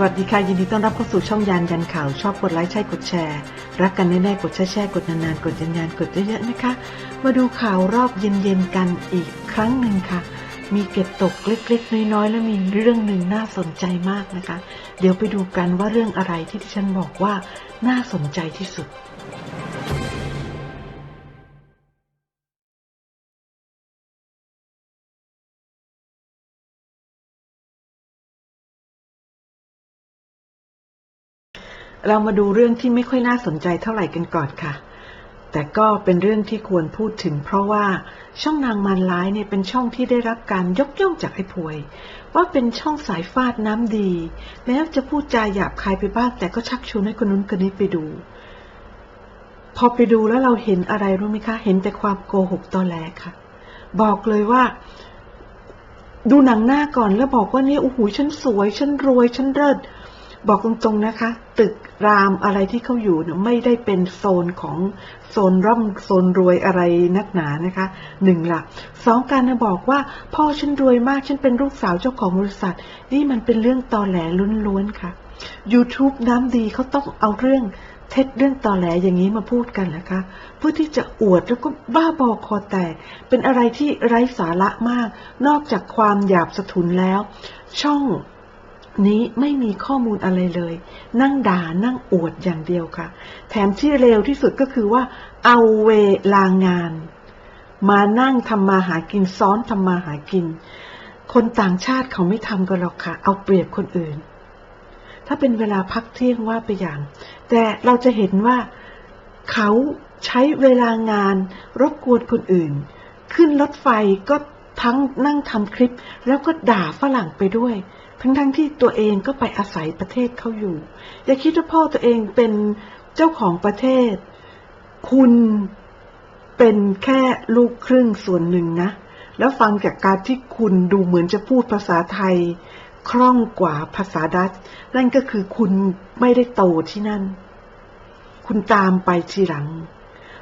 สวัสดีค่ะยินดีต้อนรับเข้าสู่ช่องยานยันข่าว ชอบกดไลค์ใช่กดแชร์ รักกันแน่ๆกดแชร์แชร์กดนานๆกดยันยันกดเยอะๆนะคะ มาดูข่าวรอบเย็นๆกันอีกครั้งหนึ่งค่ะ มีเก็บตกเล็กๆน้อยๆแล้วมีเรื่องหนึ่งน่าสนใจมากนะคะ เดี๋ยวไปดูกันว่าเรื่องอะไรที่ที่ฉันบอกว่าน่าสนใจที่สุด เรามาดูเรื่องที่ไม่ค่อยน่าสนใจเท่าไหร่กันก่อนค่ะ แต่ก็เป็นเรื่องที่ควรพูดถึง เพราะว่าช่องนางมารร้ายเนี่ยเป็นช่องที่ได้รับการยกย่องจากไอ้พวย ว่าเป็นช่องสายฟาดน้ำดี แม้จะพูดจาหยาบคายไปบ้างแต่ก็ชักชวนให้คนนู้นคนนี้ไปดู พอไปดูแล้วเราเห็นอะไรรู้ไหมคะ เห็นแต่ความโกหกตอแหลค่ะ บอกเลยว่าดูหนังหน้าก่อนแล้วบอกว่าเนี่ยโอ้โหฉันสวย ฉันรวย ฉันเลิศ บอกตรงๆนะคะ ตึกรามอะไรที่เขาอยู่เนี่ยไม่ได้เป็นโซนของโซนร่ำโซนรวยอะไรนักหนานะคะหนึ่งละสองการนะบอกว่า พ่อฉันรวยมากฉันเป็นลูกสาวเจ้าของบริษัท นี่มันเป็นเรื่องตอแหลล้วนๆค่ะ YouTube น้ำดีเขาต้องเอาเรื่องเท็จเรื่องตอแหลอย่างนี้มาพูดกันนะคะ เพื่อที่จะอวดแล้วก็บ้าบอคอแตกเป็นอะไรที่ไร้สาระมาก นอกจากความหยาบสะทุนแล้ว ช่อง นี้ไม่มีข้อมูลอะไรเลย นั่งด่านั่งอวดอย่างเดียวค่ะ แถมที่เร็วที่สุดก็คือว่า เอาเวลางาน มานั่งทำมาหากินซ้อนทำมาหากิน คนต่างชาติเขาไม่ทำกันหรอกค่ะ เอาเปรียบคนอื่น ถ้าเป็นเวลาพักเที่ยงว่าไปอย่าง แต่เราจะเห็นว่าเขาใช้เวลางาน รบกวนคนอื่น ขึ้นรถไฟก็ทั้งนั่งทำคลิป แล้วก็ด่าฝรั่งไปด้วย ทั้งๆทที่ตัวเองก็ไปอาศัยประเทศเขาอยู่ อย่าคิดว่าพ่อตัวเองเป็นเจ้าของประเทศ คุณเป็นแค่ลูกครึ่งส่วนหนึ่งนะ แล้วฟังจากการที่คุณดูเหมือนจะพูดภาษาไทย คล่องกว่าภาษาดัตช์นั่นก็คือคุณไม่ได้โตที่นั่น คุณตามไปทีหลัง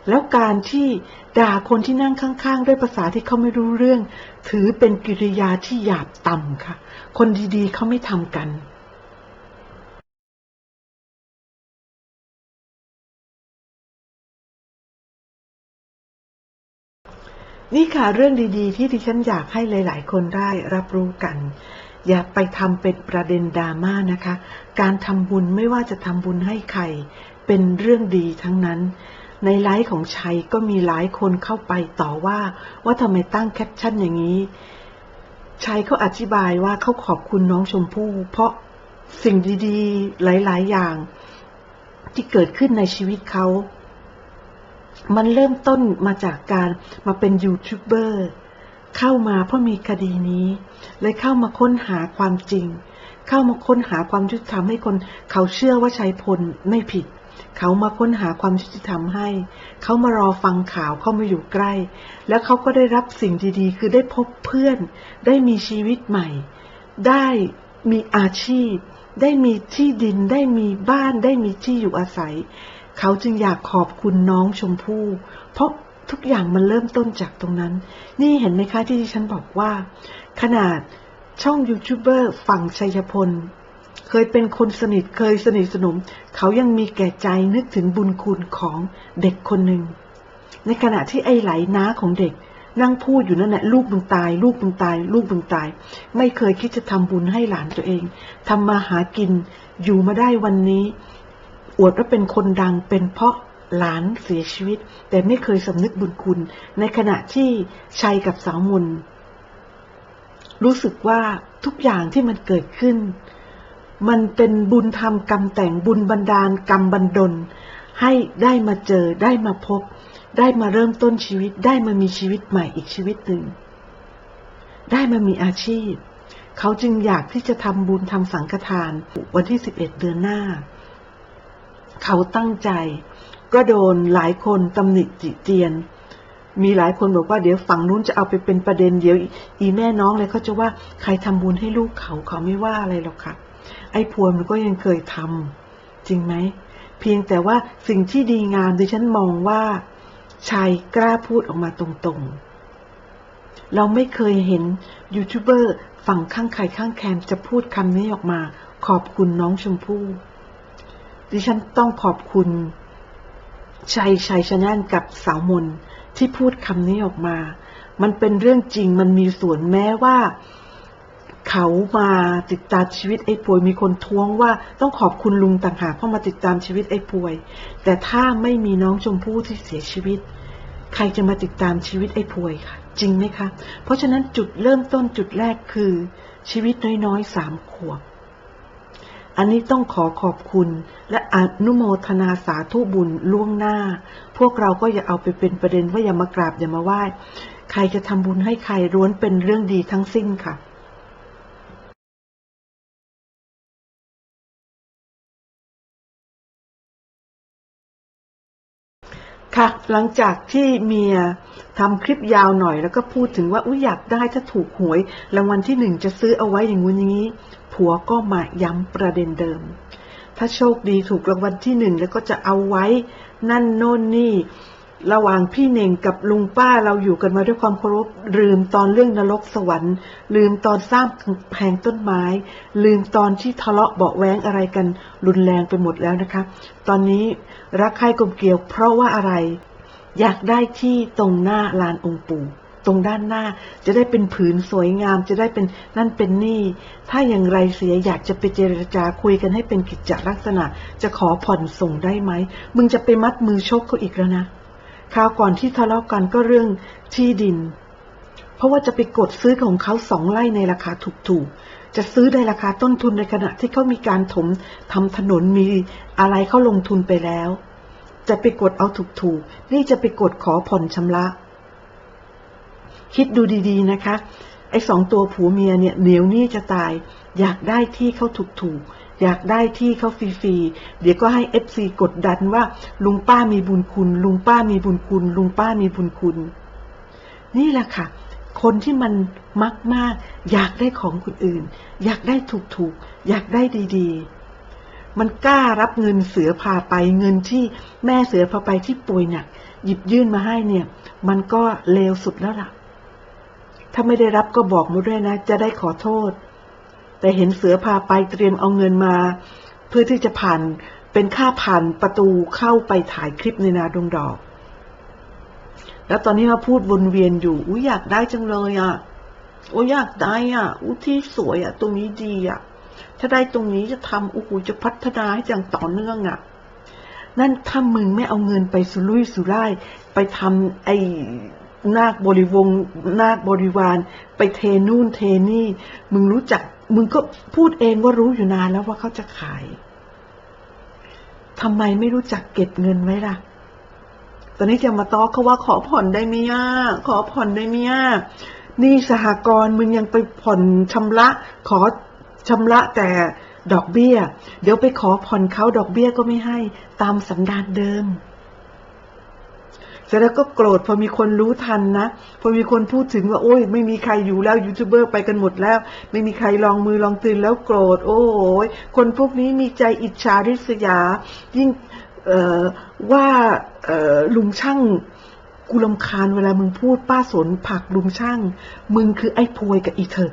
แล้วการที่ด่าคนที่นั่งข้าง ๆ ด้วยภาษาที่เขาไม่รู้เรื่อง ถือเป็นกิริยาที่หยาบต่ำค่ะ คนดีๆเขาไม่ทำกันนี่ค่ะเรื่องดี ๆ ที่ดิฉันอยากให้หลาย ๆ คนได้รับรู้กัน อย่าไปทำเป็นประเด็นดราม่านะคะ การทำบุญไม่ว่าจะทำบุญให้ใคร เป็นเรื่องดีทั้งนั้น ในไลฟ์ของชัยก็มีหลายคนเข้าไปต่อว่าว่าทำไมตั้งแคปชั่นอย่างนี้ ชัยเขาอธิบายว่าเขาขอบคุณน้องชมพู่ เพราะสิ่งดีๆ หลายๆ อย่าง ที่เกิดขึ้นในชีวิตเขา มันเริ่มต้นมาจากการมาเป็นยูทูบเบอร์เข้ามาเพราะมีคดีนี้ เลยเข้ามาค้นหาความจริง เข้ามาค้นหาความยุติธรรมให้คน เขาเชื่อว่าชัยพลไม่ผิด เขามาค้นหาความยุติธรรมให้ เขามารอฟังข่าวเขามาอยู่ใกล้ แล้วเขาก็ได้รับสิ่งดีๆ คือได้พบเพื่อน ได้มีชีวิตใหม่ ได้มีอาชีพ ได้มีที่ดิน ได้มีบ้าน ได้มีที่อยู่อาศัย เขาจึงอยากขอบคุณน้องชมพู่เพราะทุกอย่างมันเริ่มต้นจากตรงนั้น นี่เห็นไหมคะที่ดิฉันบอกว่า ขนาดช่องยูทูบเบอร์ฝั่งชัยพล เคยเป็นคนสนิทเคยสนิทสนม เขายังมีแก่ใจนึกถึงบุญคุณของเด็กคนหนึ่ง ในขณะที่ไอ้ไหลน้าของเด็ก นั่งพูดอยู่นั่นแหละลูกมึงตาย ลูกมึงตาย ลูกมึงตาย ไม่เคยคิดจะทำบุญให้หลานตัวเองทำมาหากินอยู่มาได้วันนี้ อวดว่าเป็นคนดังเป็นเพราะหลานเสียชีวิต แต่ไม่เคยสำนึกบุญคุณ ในขณะที่ชัยกับสาวมนรู้สึกว่าทุกอย่างที่มันเกิดขึ้น มันเป็นบุญธรรมกรรมแต่งบุญบันดาลกรรมบันดล ให้ได้มาเจอได้มาพบ ได้มาเริ่มต้นชีวิตได้มามีชีวิตใหม่อีกชีวิตหนึ่ง ได้มามีอาชีพ เขาจึงอยากที่จะทำบุญทำสังฆทาน วันที่ 11 เดือนหน้า เขาตั้งใจ ก็โดนหลายคนตำหนิติเตียนมีหลายคนบอกว่าเดี๋ยวฝั่งนู้นจะเอาไปเป็นประเด็นเดี๋ยวอีแม่น้องเลยเขาจะว่าใครทำบุญให้ลูกเขาเขาไม่ว่าอะไรหรอกค่ะ ไอ้พวงมันก็ยังเคยทำจริงไหม เพียงแต่ว่าสิ่งที่ดีงามดิฉันมองว่าชายกล้าพูดออกมาตรงๆ เราไม่เคยเห็นยูทูบเบอร์ฝั่งข้างใครข้างแคมจะพูดคำนี้ออกมา ขอบคุณน้องชมพู่ ดิฉันต้องขอบคุณชัยชัยชนะกับสาวมนที่พูดคำนี้ออกมา มันเป็นเรื่องจริงมันมีส่วนแม้ว่า เขามาติดตามชีวิตไอ้ป่วยมีคนท้วงว่าต้องขอบคุณลุงต่างหากเพราะมาติดตามชีวิตไอ้ป่วย แต่ถ้าไม่มีน้องชมพู่ที่เสียชีวิต ใครจะมาติดตามชีวิตไอ้ป่วยค่ะ จริงไหมคะ เพราะฉะนั้นจุดเริ่มต้นจุดแรกคือ ชีวิตน้อยๆสามขวบ อันนี้ต้องขอขอบคุณและอนุโมทนาสาธุบุญล่วงหน้า พวกเราก็อย่าเอาไปเป็นประเด็นว่าอย่ามากราบอย่ามาไหว้ใครจะทำบุญให้ใครล้วนเป็นเรื่องดีทั้งสิ้นค่ะ ค่ะ หลังจากที่เมียทำคลิปยาวหน่อยแล้วก็พูดถึงว่าอุ้ยอยากได้ถ้าถูกหวยรางวัลที่หนึ่งจะซื้อเอาไว้อย่างงู้นอย่างนี้ ผัวก็มาย้ำประเด็นเดิม ถ้าโชคดีถูกรางวัลที่หนึ่งแล้วก็จะเอาไว้ นั่นโน่นนี่ ระหว่างพี่เน่งกับลุงป้าเราอยู่กันมาด้วยความเคารพลืมตอนเรื่องนรกสวรรค์ ลืมตอนสร้างแพงต้นไม้ ลืมตอนที่ทะเลาะเบาแว้งอะไรกันรุนแรงไปหมดแล้วนะคะ ตอนนี้รักใคร่กลมเกลียวเพราะว่าอะไร อยากได้ที่ตรงหน้าลานองค์ปู่ตรงด้านหน้าจะได้เป็นผืนสวยงามจะได้เป็นนั่นเป็นนี่ ถ้าอย่างไรเสียอยากจะไปเจรจาคุยกันให้เป็นกิจจลักษณะ จะขอผ่อนส่งได้ไหม มึงจะไปมัดมือชกเขาอีกแล้วนะ คราวก่อนที่ทะเลาะกันก็เรื่องที่ดิน เพราะว่าจะไปกดซื้อของเขาสองไร่ในราคาถูกๆ จะซื้อในราคาต้นทุนในขณะที่เขามีการถมทำถนนมีอะไรเขาลงทุนไปแล้ว จะไปกดเอาถูกๆ นี่จะไปกดขอผ่อนชำระ คิดดูดีๆนะคะ ไอ้สองตัวผัวเมียเนี่ยเหนียวนี่จะตาย อยากได้ที่เขาถูกๆ อยากได้ที่เขาฟรีๆ เดี๋ยวก็ให้เอฟซีกดดันว่า ลุงป้ามีบุญคุณ ลุงป้ามีบุญคุณ ลุงป้ามีบุญคุณ นี่แหละค่ะ คนที่มันมักมาก อยากได้ของคนอื่น อยากได้ถูกๆ อยากได้ดีๆ มันกล้ารับเงินเสือพาไปเงินที่แม่เสือพาไปที่ป่วยหนัก หยิบยื่นมาให้เนี่ย มันก็เลวสุดแล้วล่ะ ถ้าไม่ได้รับก็บอกมาด้วยนะ จะได้ขอโทษ แต่เห็นเสือพาไปเตรียมเอาเงินมา เพื่อที่จะผ่านเป็นค่าผ่านประตูเข้าไปถ่ายคลิปในนาดงดอก แล้วตอนนี้มาพูดวนเวียนอยู่อุ้ยอยากได้จังเลยอะโอ้อยากได้อะอุ้ที่สวยอะ ตรงนี้ดีอะ ถ้าได้ตรงนี้จะทำโอ้โหจะพัฒนาให้อย่างต่อเนื่องอะ นั่นถ้ามึงไม่เอาเงินไปสุรุ่ยสุร่ายไปทำไอ้นาคบริวงนาคบริวาร ไปเทนู่นเทนี่ มึงรู้จัก มึงก็พูดเองว่ารู้อยู่นานแล้วว่าเขาจะขายทำไมไม่รู้จักเก็บเงินไว้ล่ะ ตอนนี้จะมาตอกเขาว่าขอผ่อนได้ไหมย่าขอผ่อนได้ไหมย่านี่สหกรณ์มึงยังไปผ่อนชำระ ขอชำระแต่ดอกเบี้ย เดี๋ยวไปขอผ่อนเขาดอกเบี้ยก็ไม่ให้ ตามสันดานเดิม เสร็จแล้วก็โกรธพอมีคนรู้ทันนะ พอมีคนพูดถึงว่า โอ้ยไม่มีใครอยู่แล้วยูทูบเบอร์ไปกันหมดแล้ว ไม่มีใครลองมือลองตื่นแล้วโกรธ โอ้ยคนพวกนี้มีใจอิจฉาริษยา ยิ่งว่าลุงช่างกูลำคาญเวลามึงพูดป้าสนผักลุงช่าง มึงคือไอ้พวยกับอีเถิด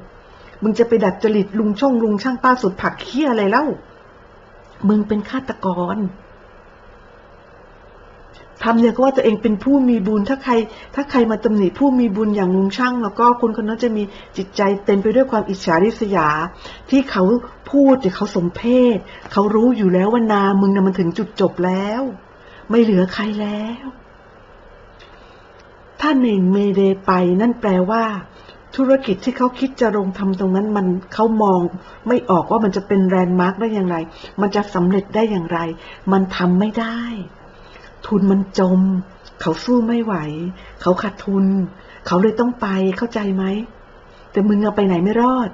มึงจะไปดัดจริตลุงช่องลุงช่างป้าสนผักเคี้ยอะไรเล่า มึงเป็นฆาตกร ทำเนี่ยก็ว่าตัวเองเป็นผู้มีบุญ ถ้าใคร ถ้าใครมาตำหนิผู้มีบุญอย่างลุงช่าง แล้วก็คนคนนั้นจะมีจิตใจเต็มไปด้วยความอิจฉาริษยา ที่เขาพูดแต่เขาสมเพศ เขารู้อยู่แล้วว่านามึงน่ะมันถึงจุดจบแล้ว ไม่เหลือใครแล้ว ถ้าเน่งเมเดไปนั่นแปลว่า ธุรกิจที่เขาคิดจะลงทำตรงนั้นมันเขามอง ไม่ออกว่ามันจะเป็นแรนด์มาร์กได้อย่างไร มันจะสำเร็จได้อย่างไร มันทำไม่ได้ ทุนมันจม เขาสู้ไม่ไหว เขาขาดทุน เขาเลยต้องไปเข้าใจไหมแต่มึงเอาไปไหนไม่รอด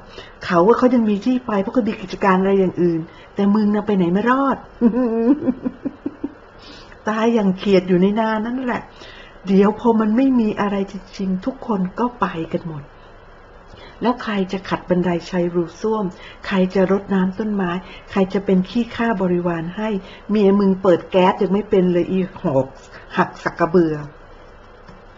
เขาว่าเขายังมีที่ไปเพราะเขามีกิจการอะไรอย่างอื่น แต่มึงเอาไปไหนไม่รอด ตายอย่างเขียดอยู่ในนานั่นแหละ เดี๋ยวพอมันไม่มีอะไรจริงๆทุกคนก็ไปกันหมด แล้วใครจะขัดบันไดชัยรูส้วม ใครจะรดน้ำต้นไม้ ใครจะเป็นขี้ข้าบริวารให้ เมียมึงเปิดแก๊สยังไม่เป็นเลยอีหอกหักสักกระเบือ